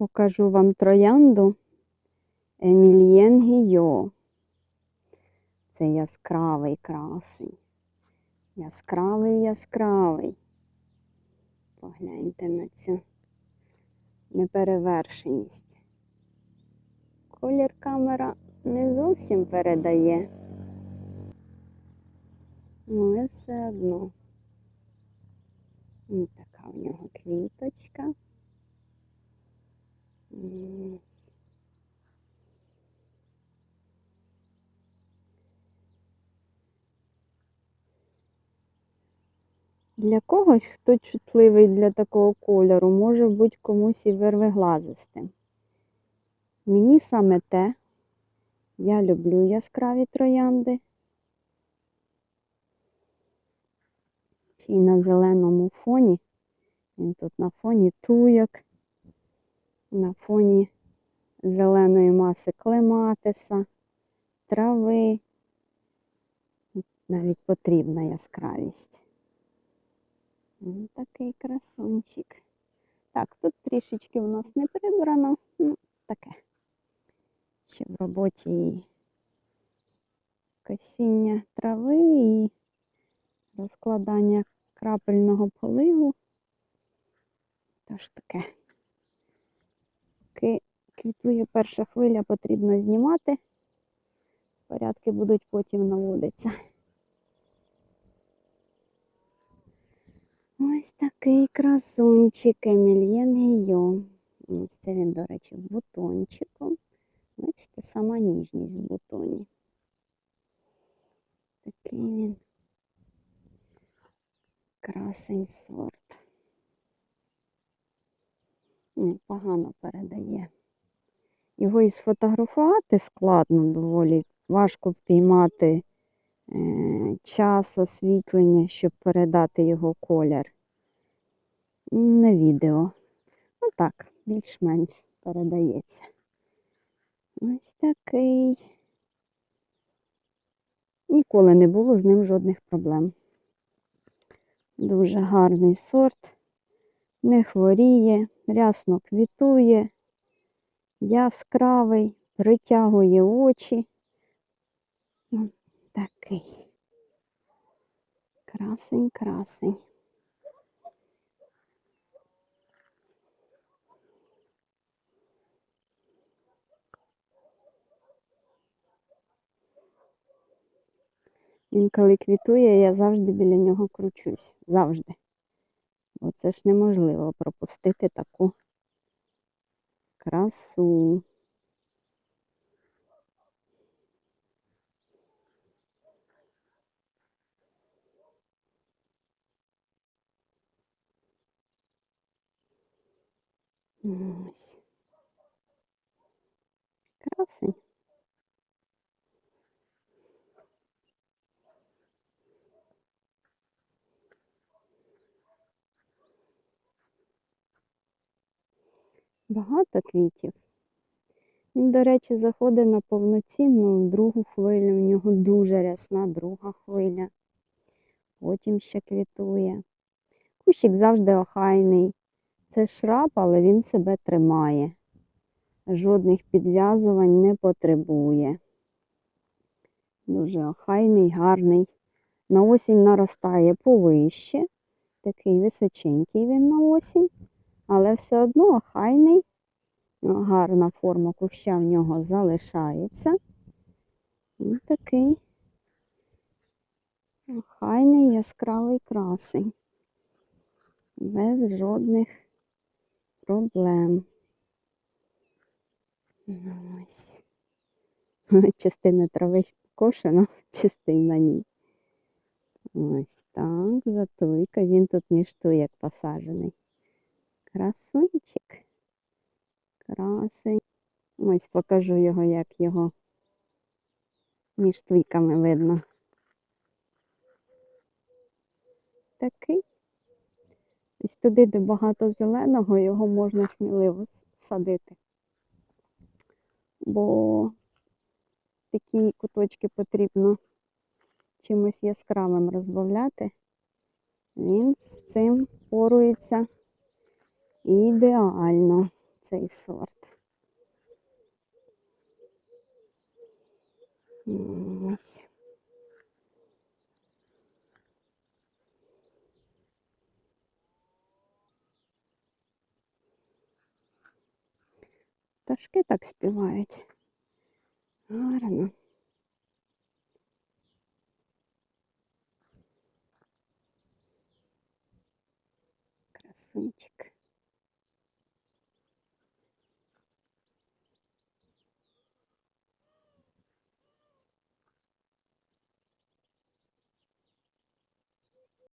покажу вам троянду Емільєн Гійо. Це яскравий красень. Яскравий, яскравий. Погляньте на цю неперевершеність. Колір камера не зовсім передає. Ну, Але все одно. Ось така в нього квіточка. Для когось, хто чутливий для такого кольору, може бути комусь і вервиглазистим. Мені саме те, я люблю яскраві троянди. І на зеленому фоні. Він тут на фоні туйок, на фоні зеленої маси клематиса, трави. Навіть потрібна яскравість. Ось такий красунчик. Так, тут трішечки у нас не прибрано. Ну, таке. Ще в роботі і косіння трави і розкладання крапельного поливу. Тож таке. Квітує перша хвиля, потрібно знімати. Порядки будуть потім наводитися. Ось такий красунчик Емільєн Гійо. Ось це він, до речі, в бутончику. Бачите, сама ніжність в бутоні. Такий він красень сорт. Непогано передає. Його і сфотографувати складно доволі. Важко впіймати е, час освітлення, щоб передати його колір. На відео. Ну так, більш-менш передається. Ось такий. Ніколи не було з ним жодних проблем. Дуже гарний сорт, не хворіє, рясно квітує, яскравий, притягує очі. Ну, такий. Красень, красень. Він коли квітує, я завжди біля нього кручусь. Завжди. Бо це ж неможливо пропустити таку красу. Ось. Красень. Багато квітів. Він, до речі, заходить на повноцінну другу хвилю. У нього дуже рясна друга хвиля. Потім ще квітує. Кущик завжди охайний. Це шраб, але він себе тримає. Жодних підв'язувань не потребує. Дуже охайний, гарний. На осінь наростає повище. Такий височенький він на осінь але все одно охайний, гарна форма куща в нього залишається. І такий охайний яскравий красень. Без жодних проблем. Ось. Частина трави покошена, частина ні. Ось так, затуйка. Він тут ніж як посаджений. Красунчик. Красень. Ось покажу його, як його між твійками видно. Такий. Ось туди, де багато зеленого, його можна сміливо садити. Бо такі куточки потрібно чимось яскравим розбавляти. Він з цим порується ідеально. цей сорт. Ось. Пташки так співають. Гарно.